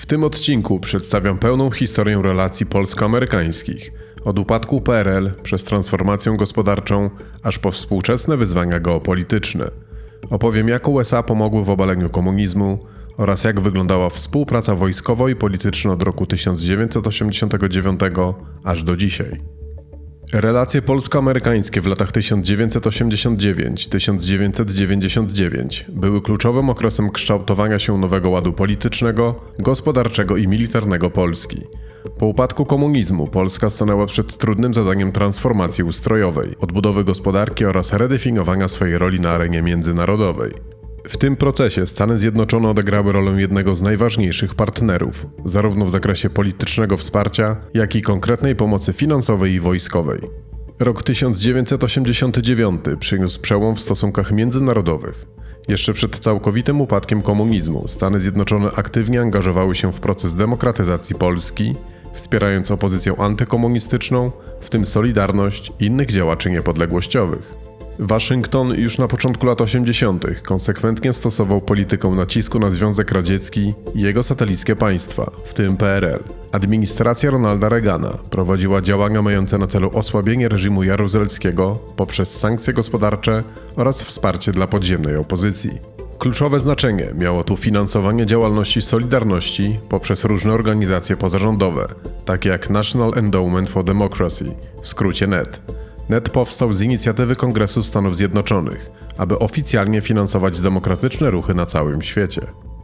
W tym odcinku przedstawiam pełną historię relacji polsko-amerykańskich. Od upadku PRL przez transformację gospodarczą, aż po współczesne wyzwania geopolityczne. Opowiem, jak USA pomogły w obaleniu komunizmu oraz jak wyglądała współpraca wojskowo i polityczna od roku 1989 aż do dzisiaj. Relacje polsko-amerykańskie w latach 1989-1999 były kluczowym okresem kształtowania się nowego ładu politycznego, gospodarczego i militarnego Polski. Po upadku komunizmu Polska stanęła przed trudnym zadaniem transformacji ustrojowej, odbudowy gospodarki oraz redefiniowania swojej roli na arenie międzynarodowej. W tym procesie Stany Zjednoczone odegrały rolę jednego z najważniejszych partnerów, zarówno w zakresie politycznego wsparcia, jak i konkretnej pomocy finansowej i wojskowej. Rok 1989 przyniósł przełom w stosunkach międzynarodowych. Jeszcze przed całkowitym upadkiem komunizmu Stany Zjednoczone aktywnie angażowały się w proces demokratyzacji Polski, wspierając opozycję antykomunistyczną, w tym Solidarność i innych działaczy niepodległościowych. Waszyngton już na początku lat 80. konsekwentnie stosował politykę nacisku na Związek Radziecki i jego satelickie państwa, w tym PRL. Administracja Ronalda Reagana prowadziła działania mające na celu osłabienie reżimu jaruzelskiego poprzez sankcje gospodarcze oraz wsparcie dla podziemnej opozycji. Kluczowe znaczenie miało tu finansowanie działalności Solidarności poprzez różne organizacje pozarządowe, takie jak National Endowment for Democracy, w skrócie NET. NET powstał z inicjatywy Kongresu Stanów Zjednoczonych, aby oficjalnie finansować demokratyczne ruchy na całym świecie.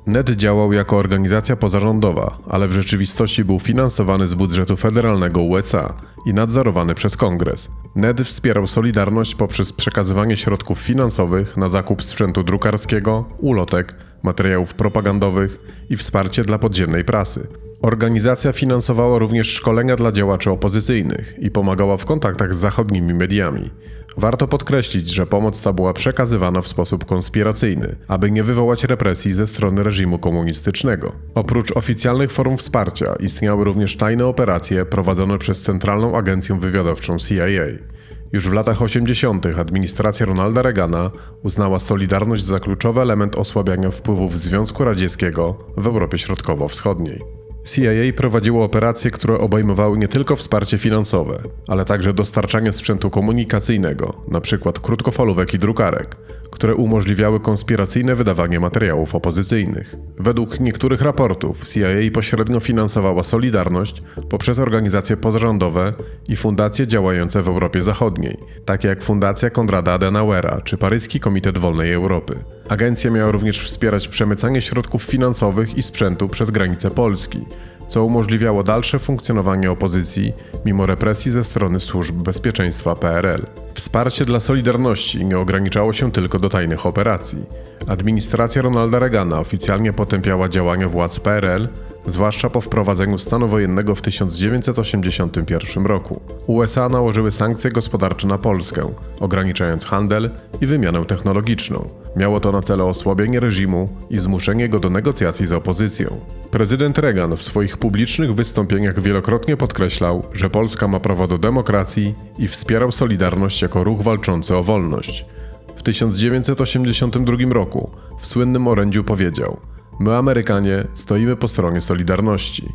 NET działał jako organizacja pozarządowa, ale w rzeczywistości był finansowany z budżetu federalnego USA i nadzorowany przez Kongres. NET wspierał Solidarność poprzez przekazywanie środków finansowych na zakup sprzętu drukarskiego, ulotek, materiałów propagandowych i wsparcie dla podziemnej prasy. Organizacja finansowała również szkolenia dla działaczy opozycyjnych i pomagała w kontaktach z zachodnimi mediami. Warto podkreślić, że pomoc ta była przekazywana w sposób konspiracyjny, aby nie wywołać represji ze strony reżimu komunistycznego. Oprócz oficjalnych form wsparcia istniały również tajne operacje prowadzone przez Centralną Agencję Wywiadowczą CIA. Już w latach 80. administracja Ronalda Reagana uznała Solidarność za kluczowy element osłabiania wpływów Związku Radzieckiego w Europie Środkowo-Wschodniej. CIA prowadziło operacje, które obejmowały nie tylko wsparcie finansowe, ale także dostarczanie sprzętu komunikacyjnego, np. krótkofalówek i drukarek, które umożliwiały konspiracyjne wydawanie materiałów opozycyjnych. Według niektórych raportów CIA pośrednio finansowała Solidarność poprzez organizacje pozarządowe i fundacje działające w Europie Zachodniej, takie jak Fundacja Konrada Adenauera czy Paryski Komitet Wolnej Europy. Agencja miała również wspierać przemycanie środków finansowych i sprzętu przez granice Polski, co umożliwiało dalsze funkcjonowanie opozycji mimo represji ze strony służb bezpieczeństwa PRL. Wsparcie dla Solidarności nie ograniczało się tylko do tajnych operacji. Administracja Ronalda Reagana oficjalnie potępiała działania władz PRL, zwłaszcza po wprowadzeniu stanu wojennego w 1981 roku. USA nałożyły sankcje gospodarcze na Polskę, ograniczając handel i wymianę technologiczną. Miało to na celu osłabienie reżimu i zmuszenie go do negocjacji z opozycją. Prezydent Reagan w swoich publicznych wystąpieniach wielokrotnie podkreślał, że Polska ma prawo do demokracji i wspierał Solidarność jako ruch walczący o wolność. W 1982 roku w słynnym orędziu powiedział: My, Amerykanie, stoimy po stronie Solidarności.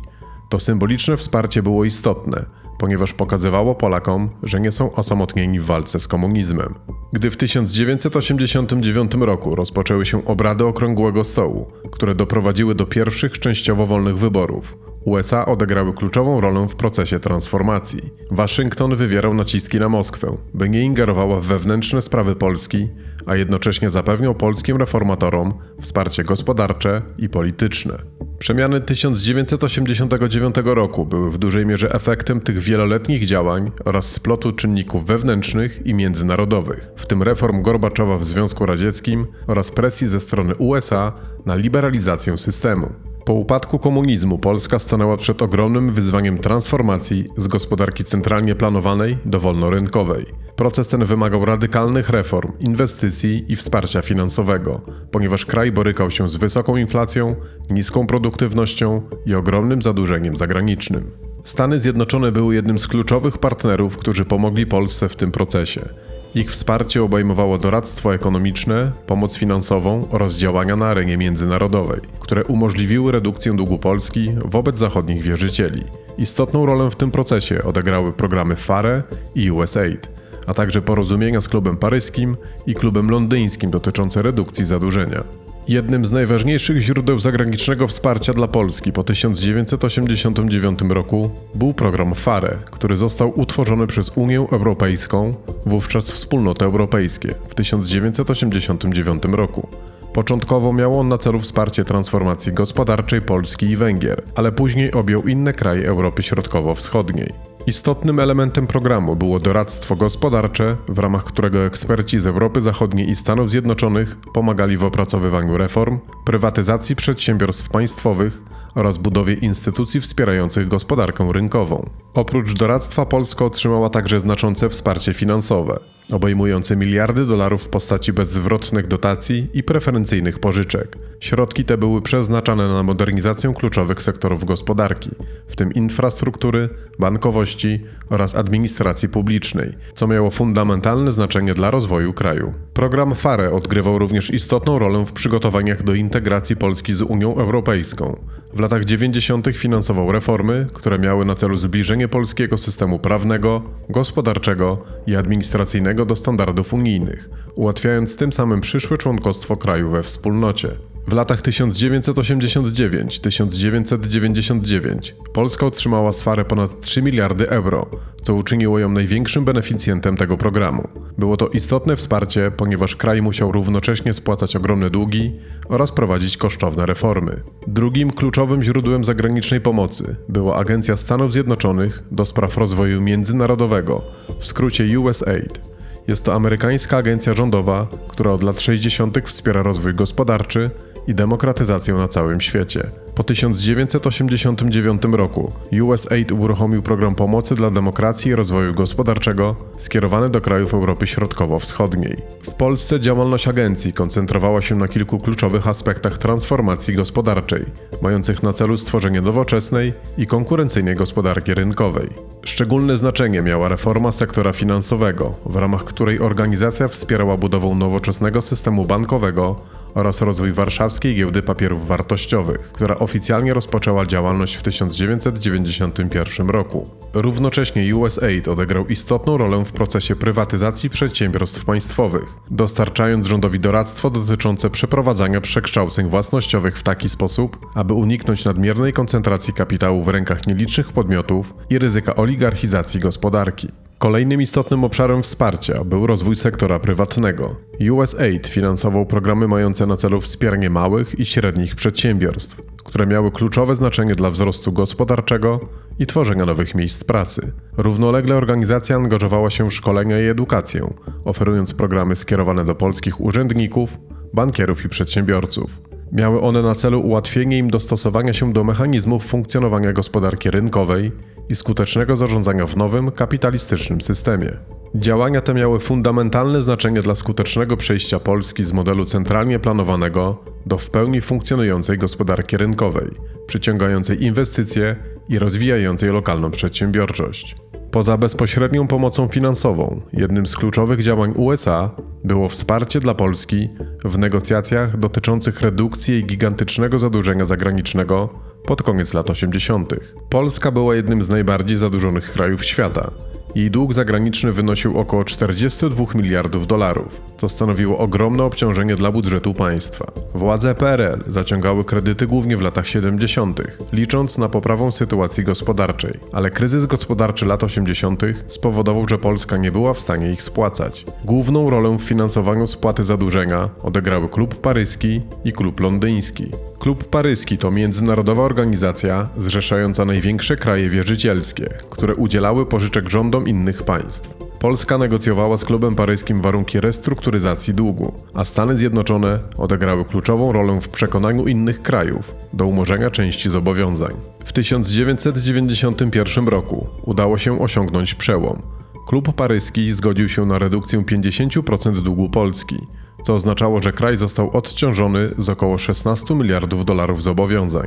To symboliczne wsparcie było istotne, ponieważ pokazywało Polakom, że nie są osamotnieni w walce z komunizmem. Gdy w 1989 roku rozpoczęły się obrady Okrągłego Stołu, które doprowadziły do pierwszych częściowo wolnych wyborów, USA odegrały kluczową rolę w procesie transformacji. Waszyngton wywierał naciski na Moskwę, by nie ingerowała w wewnętrzne sprawy Polski, a jednocześnie zapewniał polskim reformatorom wsparcie gospodarcze i polityczne. Przemiany 1989 roku były w dużej mierze efektem tych wieloletnich działań oraz splotu czynników wewnętrznych i międzynarodowych, w tym reform Gorbaczowa w Związku Radzieckim oraz presji ze strony USA na liberalizację systemu. Po upadku komunizmu Polska stanęła przed ogromnym wyzwaniem transformacji z gospodarki centralnie planowanej do wolnorynkowej. Proces ten wymagał radykalnych reform, inwestycji i wsparcia finansowego, ponieważ kraj borykał się z wysoką inflacją, niską produktywnością i ogromnym zadłużeniem zagranicznym. Stany Zjednoczone były jednym z kluczowych partnerów, którzy pomogli Polsce w tym procesie. Ich wsparcie obejmowało doradztwo ekonomiczne, pomoc finansową oraz działania na arenie międzynarodowej, które umożliwiły redukcję długu Polski wobec zachodnich wierzycieli. Istotną rolę w tym procesie odegrały programy FARE i USAID, a także porozumienia z klubem paryskim i klubem londyńskim dotyczące redukcji zadłużenia. Jednym z najważniejszych źródeł zagranicznego wsparcia dla Polski po 1989 roku był program FARE, który został utworzony przez Unię Europejską, wówczas Wspólnoty Europejskie, w 1989 roku. Początkowo miał on na celu wsparcie transformacji gospodarczej Polski i Węgier, ale później objął inne kraje Europy Środkowo-Wschodniej. Istotnym elementem programu było doradztwo gospodarcze, w ramach którego eksperci z Europy Zachodniej i Stanów Zjednoczonych pomagali w opracowywaniu reform, prywatyzacji przedsiębiorstw państwowych oraz budowie instytucji wspierających gospodarkę rynkową. Oprócz doradztwa Polska otrzymała także znaczące wsparcie finansowe, obejmujące miliardy dolarów w postaci bezzwrotnych dotacji i preferencyjnych pożyczek. Środki te były przeznaczane na modernizację kluczowych sektorów gospodarki, w tym infrastruktury, bankowości oraz administracji publicznej, co miało fundamentalne znaczenie dla rozwoju kraju. Program FARE odgrywał również istotną rolę w przygotowaniach do integracji Polski z Unią Europejską. W latach 90. finansował reformy, które miały na celu zbliżenie polskiego systemu prawnego, gospodarczego i administracyjnego do standardów unijnych, ułatwiając tym samym przyszłe członkostwo kraju we wspólnocie. W latach 1989-1999 Polska otrzymała z ponad 3 miliardy euro, co uczyniło ją największym beneficjentem tego programu. Było to istotne wsparcie, ponieważ kraj musiał równocześnie spłacać ogromne długi oraz prowadzić kosztowne reformy. Drugim kluczowym źródłem zagranicznej pomocy była Agencja Stanów Zjednoczonych do spraw rozwoju międzynarodowego, w skrócie USAID. Jest to amerykańska agencja rządowa, która od lat 60. wspiera rozwój gospodarczy i demokratyzację na całym świecie. Po 1989 roku USAID uruchomił program pomocy dla demokracji i rozwoju gospodarczego skierowany do krajów Europy Środkowo-Wschodniej. W Polsce działalność agencji koncentrowała się na kilku kluczowych aspektach transformacji gospodarczej, mających na celu stworzenie nowoczesnej i konkurencyjnej gospodarki rynkowej. Szczególne znaczenie miała reforma sektora finansowego, w ramach której organizacja wspierała budowę nowoczesnego systemu bankowego oraz rozwój warszawskiej giełdy papierów wartościowych, która oficjalnie rozpoczęła działalność w 1991 roku. Równocześnie USAID odegrał istotną rolę w procesie prywatyzacji przedsiębiorstw państwowych, dostarczając rządowi doradztwo dotyczące przeprowadzania przekształceń własnościowych w taki sposób, aby uniknąć nadmiernej koncentracji kapitału w rękach nielicznych podmiotów i ryzyka oligarchizacji gospodarki. Kolejnym istotnym obszarem wsparcia był rozwój sektora prywatnego. USAID finansował programy mające na celu wspieranie małych i średnich przedsiębiorstw, które miały kluczowe znaczenie dla wzrostu gospodarczego i tworzenia nowych miejsc pracy. Równolegle organizacja angażowała się w szkolenia i edukację, oferując programy skierowane do polskich urzędników, bankierów i przedsiębiorców. Miały one na celu ułatwienie im dostosowania się do mechanizmów funkcjonowania gospodarki rynkowej i skutecznego zarządzania w nowym, kapitalistycznym systemie. Działania te miały fundamentalne znaczenie dla skutecznego przejścia Polski z modelu centralnie planowanego do w pełni funkcjonującej gospodarki rynkowej, przyciągającej inwestycje i rozwijającej lokalną przedsiębiorczość. Poza bezpośrednią pomocą finansową, jednym z kluczowych działań USA było wsparcie dla Polski w negocjacjach dotyczących redukcji jej gigantycznego zadłużenia zagranicznego pod koniec lat 80. Polska była jednym z najbardziej zadłużonych krajów świata. Jej dług zagraniczny wynosił około 42 miliardów dolarów, co stanowiło ogromne obciążenie dla budżetu państwa. Władze PRL zaciągały kredyty głównie w latach 70., licząc na poprawę sytuacji gospodarczej, ale kryzys gospodarczy lat 80. spowodował, że Polska nie była w stanie ich spłacać. Główną rolę w finansowaniu spłaty zadłużenia odegrały klub paryski i klub londyński. Klub paryski to międzynarodowa organizacja zrzeszająca największe kraje wierzycielskie, które udzielały pożyczek rządom innych państw. Polska negocjowała z klubem paryskim warunki restrukturyzacji długu, a Stany Zjednoczone odegrały kluczową rolę w przekonaniu innych krajów do umorzenia części zobowiązań. W 1991 roku udało się osiągnąć przełom. Klub paryski zgodził się na redukcję 50% długu Polski, co oznaczało, że kraj został odciążony z około 16 miliardów dolarów zobowiązań.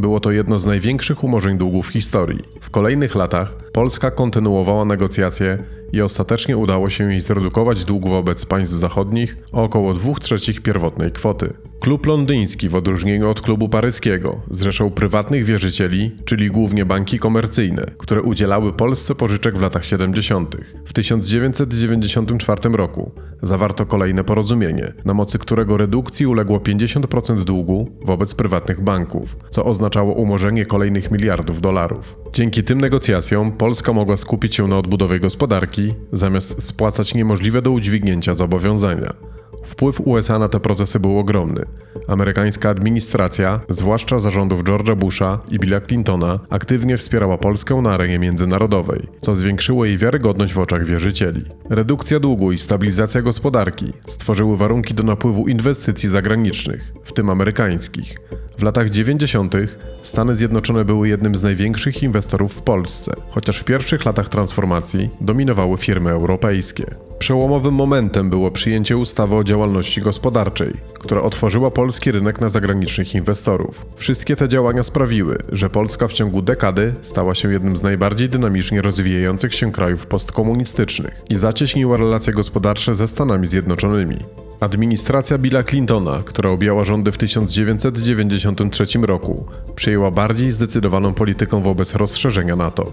Było to jedno z największych umorzeń długu w historii. W kolejnych latach Polska kontynuowała negocjacje i ostatecznie udało się jej zredukować dług wobec państw zachodnich o około 2 trzecich pierwotnej kwoty. Klub londyński, w odróżnieniu od klubu paryskiego, zrzeszał prywatnych wierzycieli, czyli głównie banki komercyjne, które udzielały Polsce pożyczek w latach 70. W 1994 roku zawarto kolejne porozumienie, na mocy którego redukcji uległo 50% długu wobec prywatnych banków, co oznaczało umorzenie kolejnych miliardów dolarów. Dzięki tym negocjacjom Polska mogła skupić się na odbudowie gospodarki, zamiast spłacać niemożliwe do udźwignięcia zobowiązania. Wpływ USA na te procesy był ogromny. Amerykańska administracja, zwłaszcza zarządów George'a Busha i Billa Clintona, aktywnie wspierała Polskę na arenie międzynarodowej, co zwiększyło jej wiarygodność w oczach wierzycieli. Redukcja długu i stabilizacja gospodarki stworzyły warunki do napływu inwestycji zagranicznych, w tym amerykańskich. W latach 90. Stany Zjednoczone były jednym z największych inwestorów w Polsce, chociaż w pierwszych latach transformacji dominowały firmy europejskie. Przełomowym momentem było przyjęcie ustawy o działalności gospodarczej, która otworzyła polski rynek na zagranicznych inwestorów. Wszystkie te działania sprawiły, że Polska w ciągu dekady stała się jednym z najbardziej dynamicznie rozwijających się krajów postkomunistycznych i zacieśniła relacje gospodarcze ze Stanami Zjednoczonymi. Administracja Billa Clintona, która objęła rządy w 1993 roku, przyjęła bardziej zdecydowaną politykę wobec rozszerzenia NATO.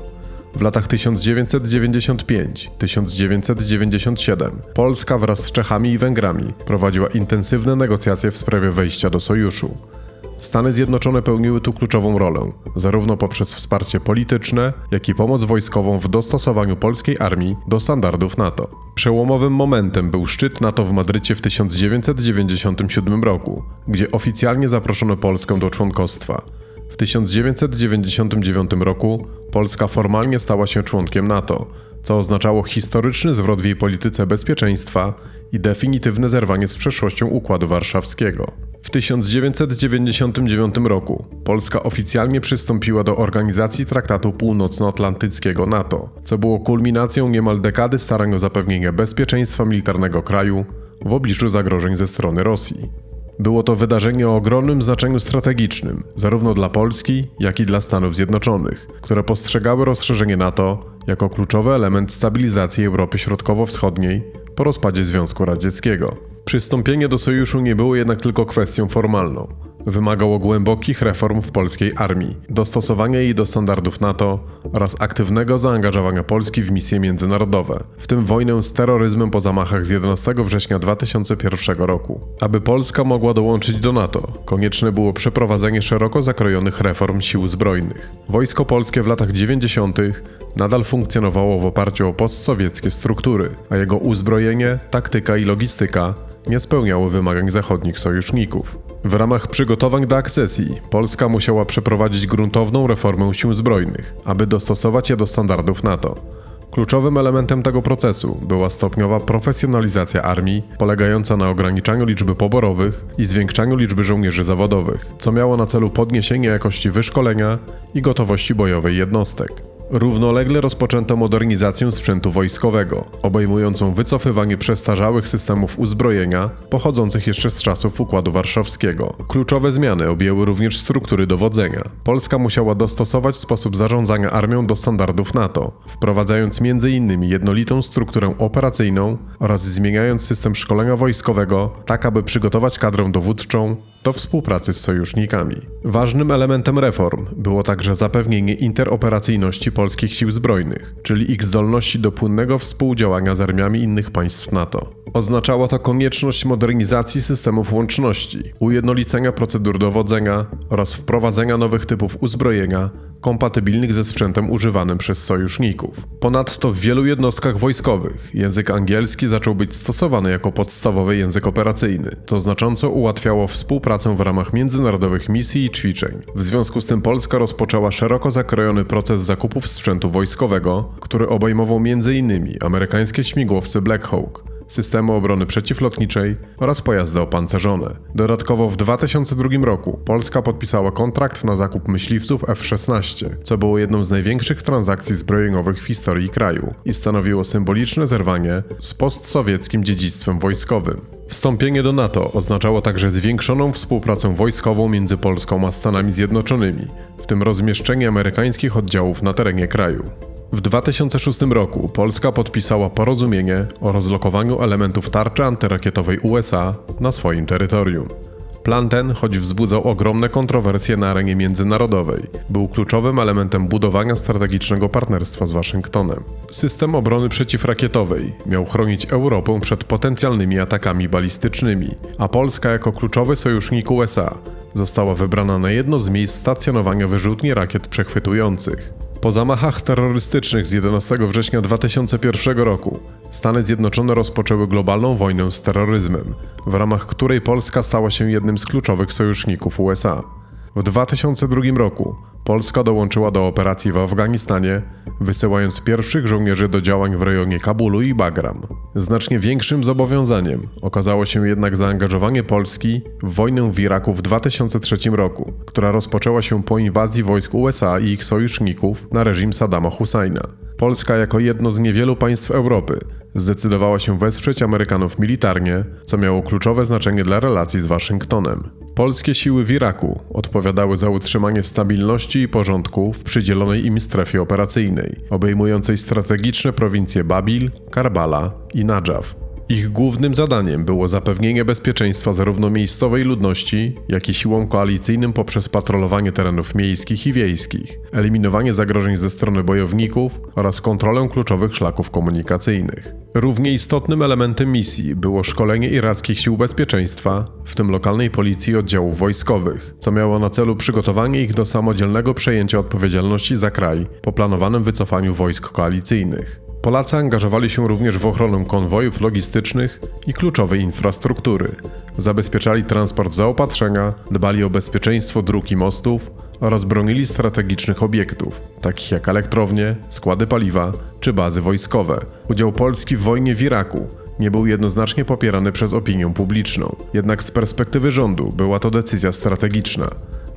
W latach 1995-1997 Polska wraz z Czechami i Węgrami prowadziła intensywne negocjacje w sprawie wejścia do sojuszu. Stany Zjednoczone pełniły tu kluczową rolę, zarówno poprzez wsparcie polityczne, jak i pomoc wojskową w dostosowaniu polskiej armii do standardów NATO. Przełomowym momentem był szczyt NATO w Madrycie w 1997 roku, gdzie oficjalnie zaproszono Polskę do członkostwa. W 1999 roku Polska formalnie stała się członkiem NATO, co oznaczało historyczny zwrot w jej polityce bezpieczeństwa i definitywne zerwanie z przeszłością Układu Warszawskiego. W 1999 roku Polska oficjalnie przystąpiła do organizacji Traktatu Północnoatlantyckiego NATO, co było kulminacją niemal dekady starań o zapewnienie bezpieczeństwa militarnego kraju w obliczu zagrożeń ze strony Rosji. Było to wydarzenie o ogromnym znaczeniu strategicznym, zarówno dla Polski, jak i dla Stanów Zjednoczonych, które postrzegały rozszerzenie NATO jako kluczowy element stabilizacji Europy Środkowo-Wschodniej po rozpadzie Związku Radzieckiego. Przystąpienie do sojuszu nie było jednak tylko kwestią formalną. Wymagało głębokich reform w polskiej armii, dostosowania jej do standardów NATO oraz aktywnego zaangażowania Polski w misje międzynarodowe, w tym wojnę z terroryzmem po zamachach z 11 września 2001 roku. Aby Polska mogła dołączyć do NATO, konieczne było przeprowadzenie szeroko zakrojonych reform sił zbrojnych. Wojsko polskie w latach 90 nadal funkcjonowało w oparciu o postsowieckie struktury, a jego uzbrojenie, taktyka i logistyka nie spełniały wymagań zachodnich sojuszników. W ramach przygotowań do akcesji Polska musiała przeprowadzić gruntowną reformę sił zbrojnych, aby dostosować je do standardów NATO. Kluczowym elementem tego procesu była stopniowa profesjonalizacja armii, polegająca na ograniczaniu liczby poborowych i zwiększaniu liczby żołnierzy zawodowych, co miało na celu podniesienie jakości wyszkolenia i gotowości bojowej jednostek. Równolegle rozpoczęto modernizację sprzętu wojskowego, obejmującą wycofywanie przestarzałych systemów uzbrojenia pochodzących jeszcze z czasów Układu Warszawskiego. Kluczowe zmiany objęły również struktury dowodzenia. Polska musiała dostosować sposób zarządzania armią do standardów NATO, wprowadzając m.in. jednolitą strukturę operacyjną oraz zmieniając system szkolenia wojskowego, tak aby przygotować kadrę dowódczą do współpracy z sojusznikami. Ważnym elementem reform było także zapewnienie interoperacyjności polskich sił zbrojnych, czyli ich zdolności do płynnego współdziałania z armiami innych państw NATO. Oznaczało to konieczność modernizacji systemów łączności, ujednolicenia procedur dowodzenia oraz wprowadzenia nowych typów uzbrojenia kompatybilnych ze sprzętem używanym przez sojuszników. Ponadto w wielu jednostkach wojskowych język angielski zaczął być stosowany jako podstawowy język operacyjny, co znacząco ułatwiało współpracę w ramach międzynarodowych misji i ćwiczeń. W związku z tym Polska rozpoczęła szeroko zakrojony proces zakupów sprzętu wojskowego, który obejmował m.in. amerykańskie śmigłowce Black Hawk, systemy obrony przeciwlotniczej oraz pojazdy opancerzone. Dodatkowo w 2002 roku Polska podpisała kontrakt na zakup myśliwców F-16, co było jedną z największych transakcji zbrojeniowych w historii kraju i stanowiło symboliczne zerwanie z postsowieckim dziedzictwem wojskowym. Wstąpienie do NATO oznaczało także zwiększoną współpracę wojskową między Polską a Stanami Zjednoczonymi, w tym rozmieszczenie amerykańskich oddziałów na terenie kraju. W 2006 roku Polska podpisała porozumienie o rozlokowaniu elementów tarczy antyrakietowej USA na swoim terytorium. Plan ten, choć wzbudzał ogromne kontrowersje na arenie międzynarodowej, był kluczowym elementem budowania strategicznego partnerstwa z Waszyngtonem. System obrony przeciwrakietowej miał chronić Europę przed potencjalnymi atakami balistycznymi, a Polska jako kluczowy sojusznik USA została wybrana na jedno z miejsc stacjonowania wyrzutni rakiet przechwytujących. Po zamachach terrorystycznych z 11 września 2001 roku Stany Zjednoczone rozpoczęły globalną wojnę z terroryzmem, w ramach której Polska stała się jednym z kluczowych sojuszników USA. W 2002 roku Polska dołączyła do operacji w Afganistanie, wysyłając pierwszych żołnierzy do działań w rejonie Kabulu i Bagram. Znacznie większym zobowiązaniem okazało się jednak zaangażowanie Polski w wojnę w Iraku w 2003 roku, która rozpoczęła się po inwazji wojsk USA i ich sojuszników na reżim Saddama Husajna. Polska jako jedno z niewielu państw Europy zdecydowała się wesprzeć Amerykanów militarnie, co miało kluczowe znaczenie dla relacji z Waszyngtonem. Polskie siły w Iraku odpowiadały za utrzymanie stabilności i porządku w przydzielonej im strefie operacyjnej, obejmującej strategiczne prowincje Babil, Karbala i Nadżaf. Ich głównym zadaniem było zapewnienie bezpieczeństwa zarówno miejscowej ludności, jak i siłom koalicyjnym poprzez patrolowanie terenów miejskich i wiejskich, eliminowanie zagrożeń ze strony bojowników oraz kontrolę kluczowych szlaków komunikacyjnych. Równie istotnym elementem misji było szkolenie irackich sił bezpieczeństwa, w tym lokalnej policji i oddziałów wojskowych, co miało na celu przygotowanie ich do samodzielnego przejęcia odpowiedzialności za kraj po planowanym wycofaniu wojsk koalicyjnych. Polacy angażowali się również w ochronę konwojów logistycznych i kluczowej infrastruktury. Zabezpieczali transport zaopatrzenia, dbali o bezpieczeństwo dróg i mostów oraz bronili strategicznych obiektów, takich jak elektrownie, składy paliwa czy bazy wojskowe. Udział Polski w wojnie w Iraku nie był jednoznacznie popierany przez opinię publiczną. Jednak z perspektywy rządu była to decyzja strategiczna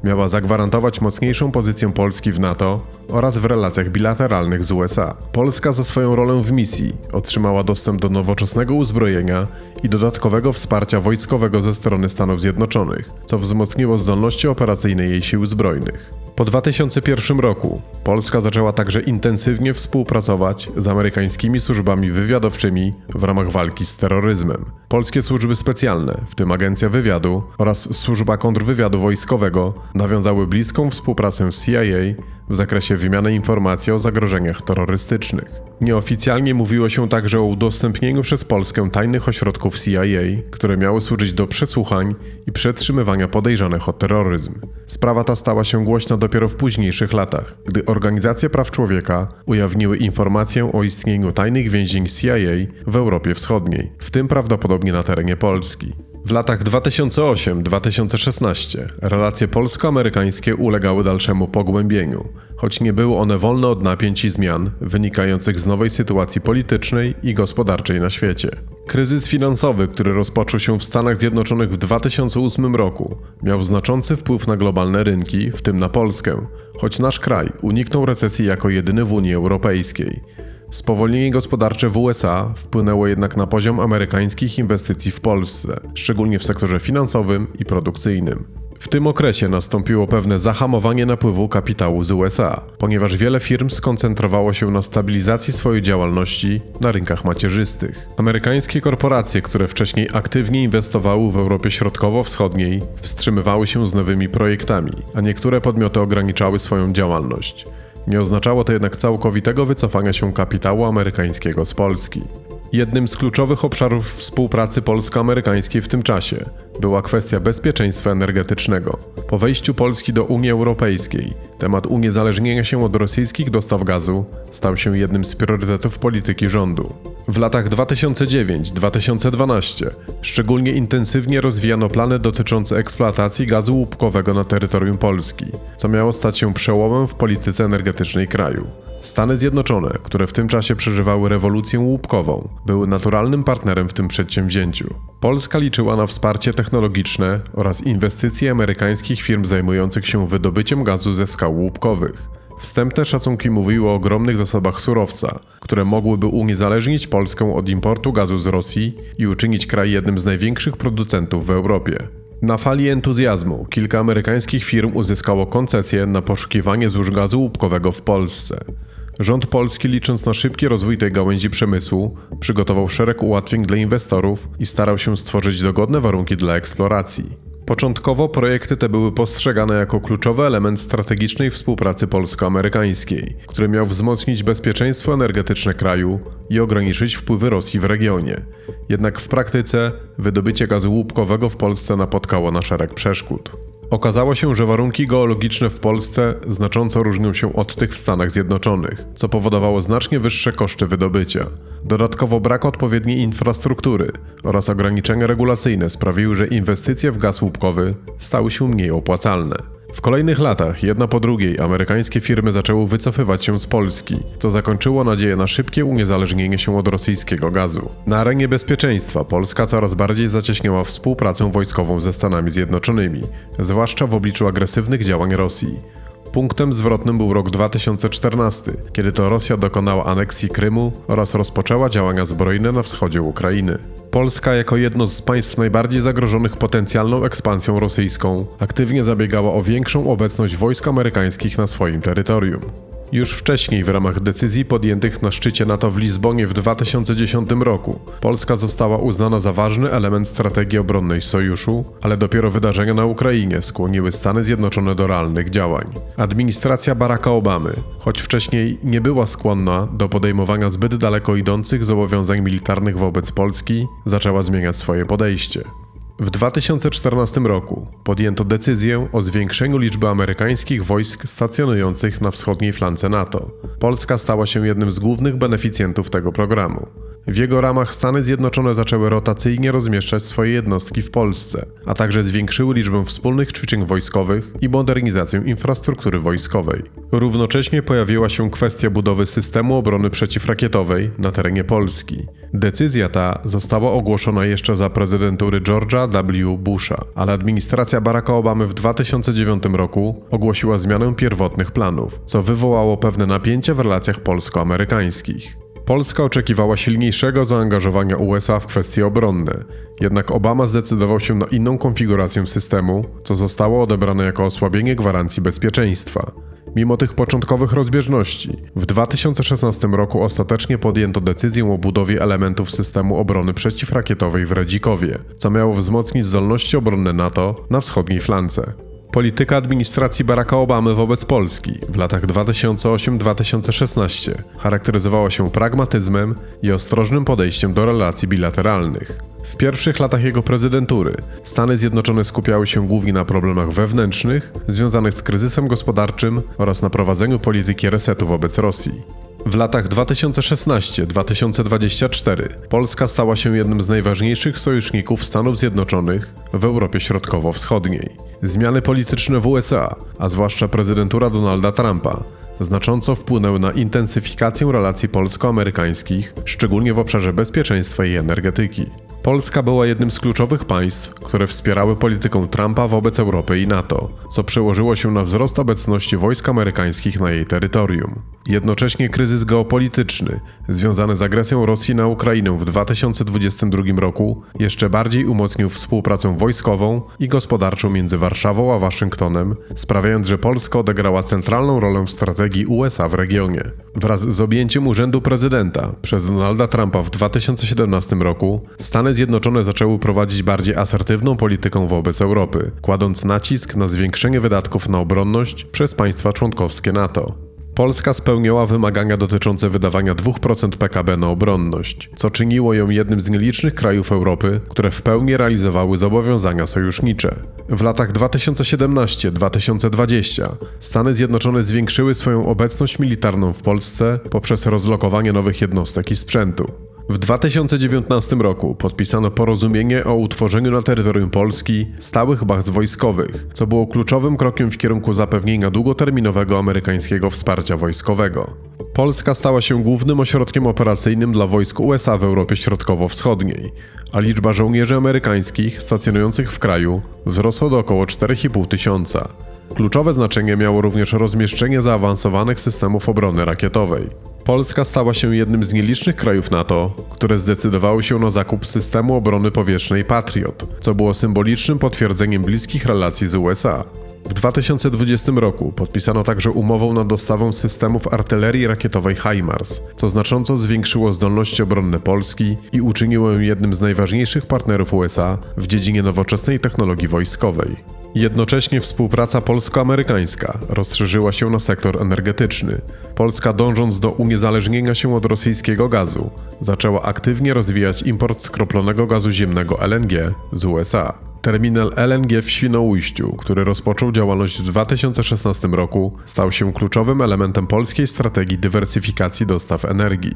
miała zagwarantować mocniejszą pozycję Polski w NATO oraz w relacjach bilateralnych z USA. Polska za swoją rolę w misji otrzymała dostęp do nowoczesnego uzbrojenia i dodatkowego wsparcia wojskowego ze strony Stanów Zjednoczonych, co wzmocniło zdolności operacyjne jej sił zbrojnych. Po 2001 roku Polska zaczęła także intensywnie współpracować z amerykańskimi służbami wywiadowczymi w ramach walki z terroryzmem. Polskie służby specjalne, w tym Agencja Wywiadu oraz Służba Kontrwywiadu Wojskowego, nawiązały bliską współpracę z CIA w zakresie wymiany informacji o zagrożeniach terrorystycznych. Nieoficjalnie mówiło się także o udostępnieniu przez Polskę tajnych ośrodków CIA, które miały służyć do przesłuchań i przetrzymywania podejrzanych o terroryzm. Sprawa ta stała się głośna dopiero w późniejszych latach, gdy organizacje praw człowieka ujawniły informację o istnieniu tajnych więzień CIA w Europie Wschodniej, w tym prawdopodobnie na terenie Polski. W latach 2008-2016 relacje polsko-amerykańskie ulegały dalszemu pogłębieniu, choć nie były one wolne od napięć i zmian wynikających z nowej sytuacji politycznej i gospodarczej na świecie. Kryzys finansowy, który rozpoczął się w Stanach Zjednoczonych w 2008 roku, miał znaczący wpływ na globalne rynki, w tym na Polskę, choć nasz kraj uniknął recesji jako jedyny w Unii Europejskiej. Spowolnienie gospodarcze w USA wpłynęło jednak na poziom amerykańskich inwestycji w Polsce, szczególnie w sektorze finansowym i produkcyjnym. W tym okresie nastąpiło pewne zahamowanie napływu kapitału z USA, ponieważ wiele firm skoncentrowało się na stabilizacji swojej działalności na rynkach macierzystych. Amerykańskie korporacje, które wcześniej aktywnie inwestowały w Europie Środkowo-Wschodniej, wstrzymywały się z nowymi projektami, a niektóre podmioty ograniczały swoją działalność. Nie oznaczało to jednak całkowitego wycofania się kapitału amerykańskiego z Polski. Jednym z kluczowych obszarów współpracy polsko-amerykańskiej w tym czasie była kwestia bezpieczeństwa energetycznego. Po wejściu Polski do Unii Europejskiej, temat uniezależnienia się od rosyjskich dostaw gazu stał się jednym z priorytetów polityki rządu. W latach 2009-2012 szczególnie intensywnie rozwijano plany dotyczące eksploatacji gazu łupkowego na terytorium Polski, co miało stać się przełomem w polityce energetycznej kraju. Stany Zjednoczone, które w tym czasie przeżywały rewolucję łupkową, były naturalnym partnerem w tym przedsięwzięciu. Polska liczyła na wsparcie technologiczne oraz inwestycje amerykańskich firm zajmujących się wydobyciem gazu ze skał łupkowych. Wstępne szacunki mówiły o ogromnych zasobach surowca, które mogłyby uniezależnić Polskę od importu gazu z Rosji i uczynić kraj jednym z największych producentów w Europie. Na fali entuzjazmu kilka amerykańskich firm uzyskało koncesję na poszukiwanie złóż gazu łupkowego w Polsce. Rząd polski, licząc na szybki rozwój tej gałęzi przemysłu, przygotował szereg ułatwień dla inwestorów i starał się stworzyć dogodne warunki dla eksploracji. Początkowo projekty te były postrzegane jako kluczowy element strategicznej współpracy polsko-amerykańskiej, który miał wzmocnić bezpieczeństwo energetyczne kraju i ograniczyć wpływy Rosji w regionie. Jednak w praktyce wydobycie gazu łupkowego w Polsce napotkało na szereg przeszkód. Okazało się, że warunki geologiczne w Polsce znacząco różnią się od tych w Stanach Zjednoczonych, co powodowało znacznie wyższe koszty wydobycia. Dodatkowo brak odpowiedniej infrastruktury oraz ograniczenia regulacyjne sprawiły, że inwestycje w gaz łupkowy stały się mniej opłacalne. W kolejnych latach, jedna po drugiej, amerykańskie firmy zaczęły wycofywać się z Polski, co zakończyło nadzieję na szybkie uniezależnienie się od rosyjskiego gazu. Na arenie bezpieczeństwa Polska coraz bardziej zacieśniała współpracę wojskową ze Stanami Zjednoczonymi, zwłaszcza w obliczu agresywnych działań Rosji. Punktem zwrotnym był rok 2014, kiedy to Rosja dokonała aneksji Krymu oraz rozpoczęła działania zbrojne na wschodzie Ukrainy. Polska, jako jedno z państw najbardziej zagrożonych potencjalną ekspansją rosyjską, aktywnie zabiegała o większą obecność wojsk amerykańskich na swoim terytorium. Już wcześniej w ramach decyzji podjętych na szczycie NATO w Lizbonie w 2010 roku Polska została uznana za ważny element strategii obronnej sojuszu, ale dopiero wydarzenia na Ukrainie skłoniły Stany Zjednoczone do realnych działań. Administracja Baracka Obamy, choć wcześniej nie była skłonna do podejmowania zbyt daleko idących zobowiązań militarnych wobec Polski, zaczęła zmieniać swoje podejście. W 2014 roku podjęto decyzję o zwiększeniu liczby amerykańskich wojsk stacjonujących na wschodniej flance NATO. Polska stała się jednym z głównych beneficjentów tego programu. W jego ramach Stany Zjednoczone zaczęły rotacyjnie rozmieszczać swoje jednostki w Polsce, a także zwiększyły liczbę wspólnych ćwiczeń wojskowych i modernizację infrastruktury wojskowej. Równocześnie pojawiła się kwestia budowy systemu obrony przeciwrakietowej na terenie Polski. Decyzja ta została ogłoszona jeszcze za prezydentury George'a W. Busha, ale administracja Baracka Obamy w 2009 roku ogłosiła zmianę pierwotnych planów, co wywołało pewne napięcia w relacjach polsko-amerykańskich. Polska oczekiwała silniejszego zaangażowania USA w kwestie obronne, jednak Obama zdecydował się na inną konfigurację systemu, co zostało odebrane jako osłabienie gwarancji bezpieczeństwa. Mimo tych początkowych rozbieżności, w 2016 roku ostatecznie podjęto decyzję o budowie elementów systemu obrony przeciwrakietowej w Radzikowie, co miało wzmocnić zdolności obronne NATO na wschodniej flance. Polityka administracji Baracka Obamy wobec Polski w latach 2008-2016 charakteryzowała się pragmatyzmem i ostrożnym podejściem do relacji bilateralnych. W pierwszych latach jego prezydentury Stany Zjednoczone skupiały się głównie na problemach wewnętrznych związanych z kryzysem gospodarczym oraz na prowadzeniu polityki resetu wobec Rosji. W latach 2016-2024 Polska stała się jednym z najważniejszych sojuszników Stanów Zjednoczonych w Europie Środkowo-Wschodniej. Zmiany polityczne w USA, a zwłaszcza prezydentura Donalda Trumpa, znacząco wpłynęły na intensyfikację relacji polsko-amerykańskich, szczególnie w obszarze bezpieczeństwa i energetyki. Polska była jednym z kluczowych państw, które wspierały politykę Trumpa wobec Europy i NATO, co przełożyło się na wzrost obecności wojsk amerykańskich na jej terytorium. Jednocześnie kryzys geopolityczny, związany z agresją Rosji na Ukrainę w 2022 roku, jeszcze bardziej umocnił współpracę wojskową i gospodarczą między Warszawą a Waszyngtonem, sprawiając, że Polska odegrała centralną rolę w strategii USA w regionie. Wraz z objęciem urzędu prezydenta przez Donalda Trumpa w 2017 roku, Stany Zjednoczone zaczęły prowadzić bardziej asertywną politykę wobec Europy, kładąc nacisk na zwiększenie wydatków na obronność przez państwa członkowskie NATO. Polska spełniała wymagania dotyczące wydawania 2% PKB na obronność, co czyniło ją jednym z nielicznych krajów Europy, które w pełni realizowały zobowiązania sojusznicze. W latach 2017-2020 Stany Zjednoczone zwiększyły swoją obecność militarną w Polsce poprzez rozlokowanie nowych jednostek i sprzętu. W 2019 roku podpisano porozumienie o utworzeniu na terytorium Polski stałych baz wojskowych, co było kluczowym krokiem w kierunku zapewnienia długoterminowego amerykańskiego wsparcia wojskowego. Polska stała się głównym ośrodkiem operacyjnym dla wojsk USA w Europie Środkowo-Wschodniej, a liczba żołnierzy amerykańskich stacjonujących w kraju wzrosła do około 4,5 tysiąca. Kluczowe znaczenie miało również rozmieszczenie zaawansowanych systemów obrony rakietowej. Polska stała się jednym z nielicznych krajów NATO, które zdecydowały się na zakup systemu obrony powietrznej Patriot, co było symbolicznym potwierdzeniem bliskich relacji z USA. W 2020 roku podpisano także umowę na dostawę systemów artylerii rakietowej HIMARS, co znacząco zwiększyło zdolności obronne Polski i uczyniło ją jednym z najważniejszych partnerów USA w dziedzinie nowoczesnej technologii wojskowej. Jednocześnie współpraca polsko-amerykańska rozszerzyła się na sektor energetyczny. Polska, dążąc do uniezależnienia się od rosyjskiego gazu, zaczęła aktywnie rozwijać import skroplonego gazu ziemnego LNG z USA. Terminal LNG w Świnoujściu, który rozpoczął działalność w 2016 roku, stał się kluczowym elementem polskiej strategii dywersyfikacji dostaw energii.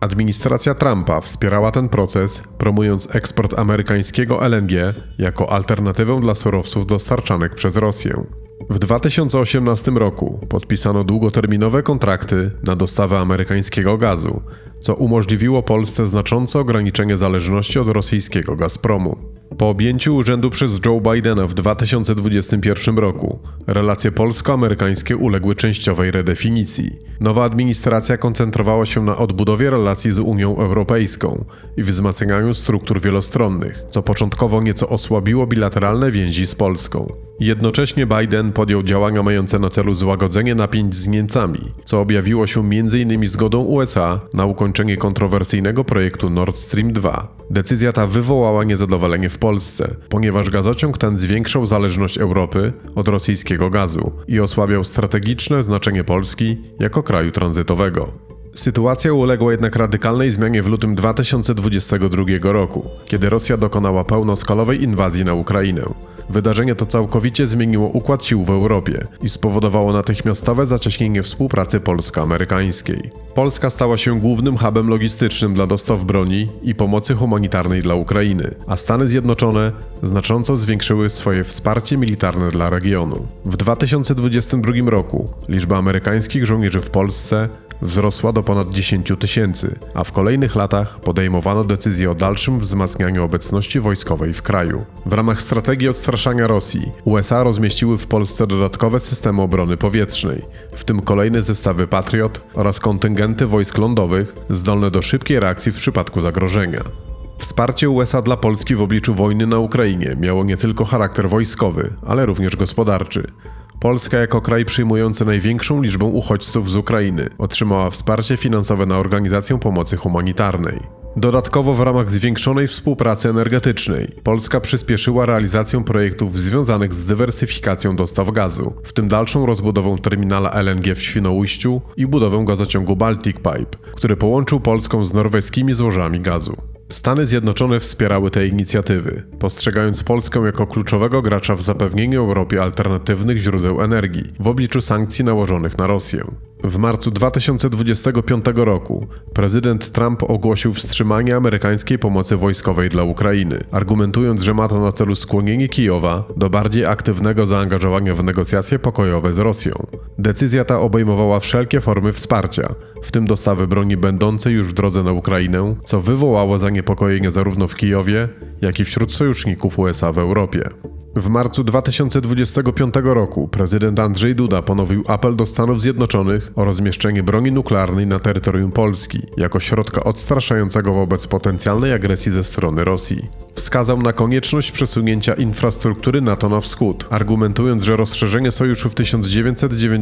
Administracja Trumpa wspierała ten proces, promując eksport amerykańskiego LNG jako alternatywę dla surowców dostarczanych przez Rosję. W 2018 roku podpisano długoterminowe kontrakty na dostawę amerykańskiego gazu, co umożliwiło Polsce znaczące ograniczenie zależności od rosyjskiego Gazpromu. Po objęciu urzędu przez Joe Bidena w 2021 roku, relacje polsko-amerykańskie uległy częściowej redefinicji. Nowa administracja koncentrowała się na odbudowie relacji z Unią Europejską i wzmacnianiu struktur wielostronnych, co początkowo nieco osłabiło bilateralne więzi z Polską. Jednocześnie Biden podjął działania mające na celu złagodzenie napięć z Niemcami, co objawiło się m.in. zgodą USA na ukończenie kontrowersyjnego projektu Nord Stream 2. Decyzja ta wywołała niezadowolenie w Polsce, ponieważ gazociąg ten zwiększał zależność Europy od rosyjskiego gazu i osłabiał strategiczne znaczenie Polski jako kraju tranzytowego. Sytuacja uległa jednak radykalnej zmianie w lutym 2022 roku, kiedy Rosja dokonała pełnoskalowej inwazji na Ukrainę. Wydarzenie to całkowicie zmieniło układ sił w Europie i spowodowało natychmiastowe zacieśnienie współpracy polsko-amerykańskiej. Polska stała się głównym hubem logistycznym dla dostaw broni i pomocy humanitarnej dla Ukrainy, a Stany Zjednoczone znacząco zwiększyły swoje wsparcie militarne dla regionu. W 2022 roku liczba amerykańskich żołnierzy w Polsce wzrosła do ponad 10 tysięcy, a w kolejnych latach podejmowano decyzję o dalszym wzmacnianiu obecności wojskowej w kraju. W ramach strategii odstraszania Rosji USA rozmieściły w Polsce dodatkowe systemy obrony powietrznej, w tym kolejne zestawy Patriot oraz kontyngenty wojsk lądowych zdolne do szybkiej reakcji w przypadku zagrożenia. Wsparcie USA dla Polski w obliczu wojny na Ukrainie miało nie tylko charakter wojskowy, ale również gospodarczy. Polska jako kraj przyjmujący największą liczbę uchodźców z Ukrainy otrzymała wsparcie finansowe na organizację pomocy humanitarnej. Dodatkowo w ramach zwiększonej współpracy energetycznej Polska przyspieszyła realizację projektów związanych z dywersyfikacją dostaw gazu, w tym dalszą rozbudową terminala LNG w Świnoujściu i budowę gazociągu Baltic Pipe, który połączył Polską z norweskimi złożami gazu. Stany Zjednoczone wspierały te inicjatywy, postrzegając Polskę jako kluczowego gracza w zapewnieniu Europie alternatywnych źródeł energii w obliczu sankcji nałożonych na Rosję. W marcu 2025 roku prezydent Trump ogłosił wstrzymanie amerykańskiej pomocy wojskowej dla Ukrainy, argumentując, że ma to na celu skłonienie Kijowa do bardziej aktywnego zaangażowania w negocjacje pokojowe z Rosją. Decyzja ta obejmowała wszelkie formy wsparcia, w tym dostawy broni będącej już w drodze na Ukrainę, co wywołało zaniepokojenie zarówno w Kijowie, jak i wśród sojuszników USA w Europie. W marcu 2025 roku prezydent Andrzej Duda ponowił apel do Stanów Zjednoczonych o rozmieszczenie broni nuklearnej na terytorium Polski jako środka odstraszającego wobec potencjalnej agresji ze strony Rosji. Wskazał na konieczność przesunięcia infrastruktury NATO na wschód, argumentując, że rozszerzenie sojuszu w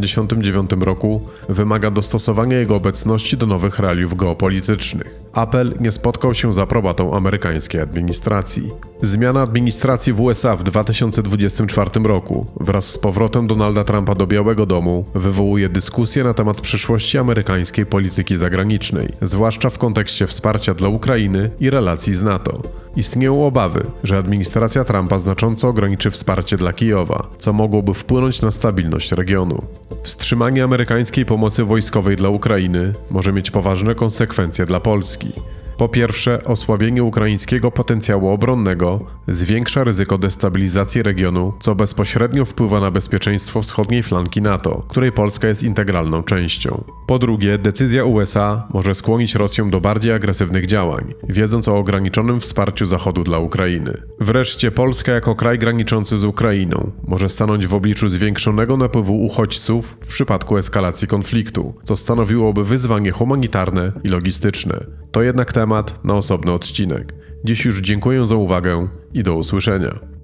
1999 roku wymaga dostosowania jego obecności do nowych realiów geopolitycznych. Apel nie spotkał się z aprobatą amerykańskiej administracji. Zmiana administracji w USA w 2024 roku wraz z powrotem Donalda Trumpa do Białego Domu wywołuje dyskusję na temat przyszłości amerykańskiej polityki zagranicznej, zwłaszcza w kontekście wsparcia dla Ukrainy i relacji z NATO. Istnieją obawy, że administracja Trumpa znacząco ograniczy wsparcie dla Kijowa, co mogłoby wpłynąć na stabilność regionu. Wstrzymanie amerykańskiej pomocy wojskowej dla Ukrainy może mieć poważne konsekwencje dla Polski. Po pierwsze, osłabienie ukraińskiego potencjału obronnego zwiększa ryzyko destabilizacji regionu, co bezpośrednio wpływa na bezpieczeństwo wschodniej flanki NATO, której Polska jest integralną częścią. Po drugie, decyzja USA może skłonić Rosję do bardziej agresywnych działań, wiedząc o ograniczonym wsparciu Zachodu dla Ukrainy. Wreszcie Polska jako kraj graniczący z Ukrainą może stanąć w obliczu zwiększonego napływu uchodźców w przypadku eskalacji konfliktu, co stanowiłoby wyzwanie humanitarne i logistyczne. To jednak temat na osobny odcinek. Dziś już dziękuję za uwagę i do usłyszenia.